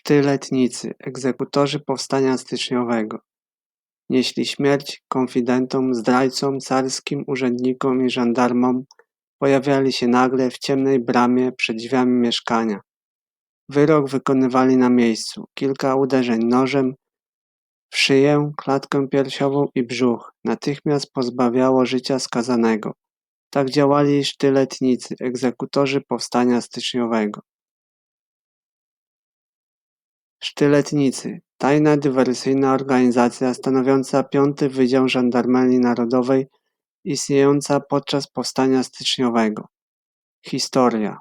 Sztyletnicy, egzekutorzy powstania styczniowego, nieśli śmierć konfidentom, zdrajcom, carskim urzędnikom i żandarmom, pojawiali się nagle w ciemnej bramie przed drzwiami mieszkania. Wyrok wykonywali na miejscu. Kilka uderzeń nożem w szyję, klatkę piersiową i brzuch natychmiast pozbawiało życia skazanego. Tak działali sztyletnicy, egzekutorzy powstania styczniowego. Sztyletnicy. Tajna dywersyjna organizacja stanowiąca piąty Wydział Żandarmerii Narodowej istniejąca podczas Powstania Styczniowego. Historia.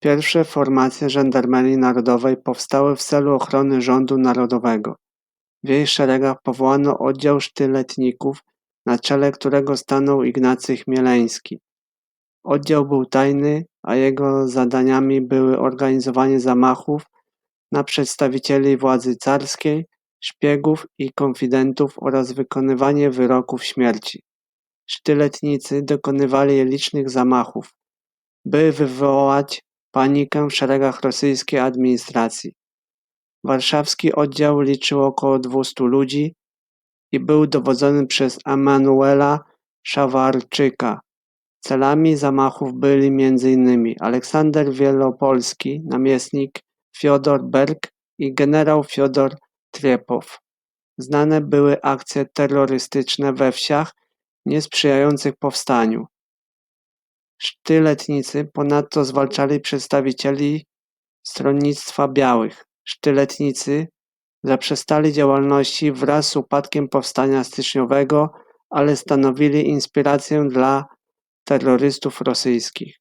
Pierwsze formacje Żandarmerii Narodowej powstały w celu ochrony rządu narodowego. W jej szeregach powołano oddział sztyletników, na czele którego stanął Ignacy Chmieleński. Oddział był tajny, a jego zadaniami były organizowanie zamachów na przedstawicieli władzy carskiej, szpiegów i konfidentów oraz wykonywanie wyroków śmierci. Sztyletnicy dokonywali licznych zamachów, by wywołać panikę w szeregach rosyjskiej administracji. Warszawski oddział liczył około 200 ludzi i był dowodzony przez Emanuela Szawarczyka. Celami zamachów byli m.in. Aleksander Wielopolski, namiestnik Fiodor Berg i generał Fiodor Triepow. Znane były akcje terrorystyczne we wsiach niesprzyjających powstaniu. Sztyletnicy ponadto zwalczali przedstawicieli Stronnictwa Białych. Sztyletnicy zaprzestali działalności wraz z upadkiem powstania styczniowego, ale stanowili inspirację dla terrorystów rosyjskich.